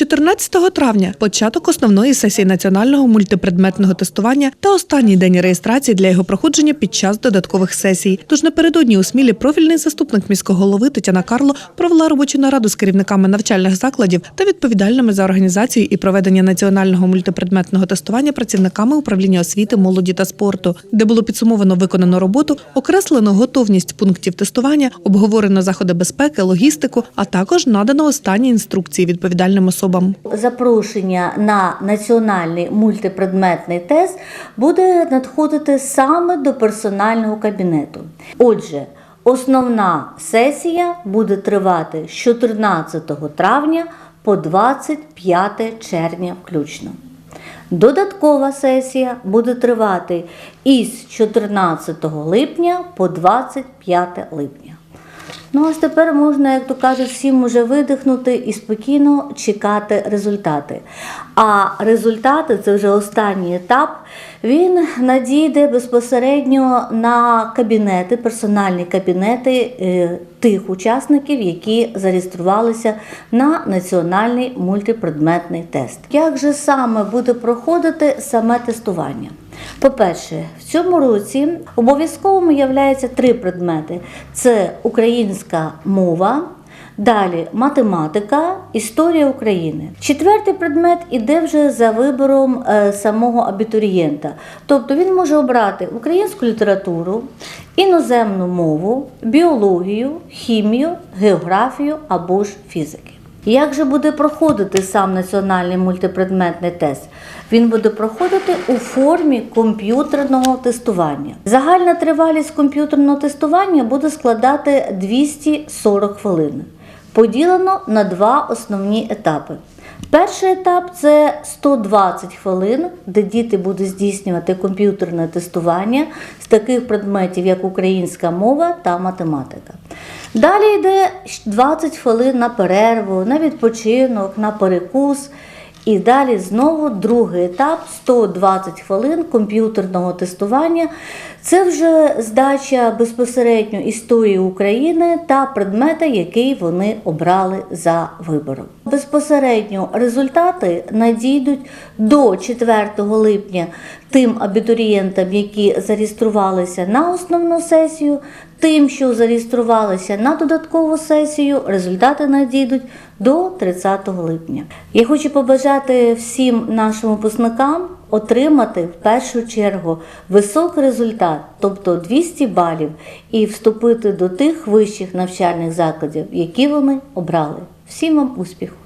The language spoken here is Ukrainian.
14 травня початок основної сесії національного мультипредметного тестування та останній день реєстрації для його проходження під час додаткових сесій. Тож напередодні у Смілі профільний заступник міського голови Тетяна Карло провела робочу нараду з керівниками навчальних закладів та відповідальними за організацію і проведення національного мультипредметного тестування працівниками управління освіти, молоді та спорту, де було підсумовано виконану роботу, окреслено готовність пунктів тестування, обговорено заходи безпеки, логістику, а також надано останні інструкції відповідальним особам. Запрошення на національний мультипредметний тест буде надходити саме до персонального кабінету. Отже, основна сесія буде тривати з 14 травня по 25 червня включно. Додаткова сесія буде тривати із 14 липня по 25 липня. Ну, ось тепер можна, як то кажуть, всім уже видихнути і спокійно чекати результати. А результати це вже останній етап. Він надійде безпосередньо на кабінети, персональні кабінети е, тих учасників, які зареєструвалися на національний мультипредметний тест. Як же саме буде проходити саме тестування? По-перше, в цьому році обов'язковими являються три предмети: це українська мова. Далі математика, історія України. Четвертий предмет іде вже за вибором е, самого абітурієнта. Тобто він може обрати українську літературу, іноземну мову, біологію, хімію, географію або ж фізики. Як же буде проходити сам національний мультипредметний тест? Він буде проходити у формі комп'ютерного тестування. Загальна тривалість комп'ютерного тестування буде складати 240 хвилин, поділено на два основні етапи. Перший етап це 120 хвилин, де діти будуть здійснювати комп'ютерне тестування з таких предметів, як українська мова та математика. Далі йде 20 хвилин на перерву, на відпочинок, на перекус. І далі знову другий етап 120 хвилин комп'ютерного тестування. Це вже здача безпосередньо історії України та предмета, який вони обрали за вибором. Безпосередньо результати надійдуть до 4 липня тим абітурієнтам, які зареєструвалися на основну сесію, тим, що зареєструвалися на додаткову сесію, результати надійдуть до 30 липня. Я хочу побажати всім нашим випускникам отримати в першу чергу високий результат, тобто 200 балів, і вступити до тих вищих навчальних закладів, які вони обрали. Всім вам успіху!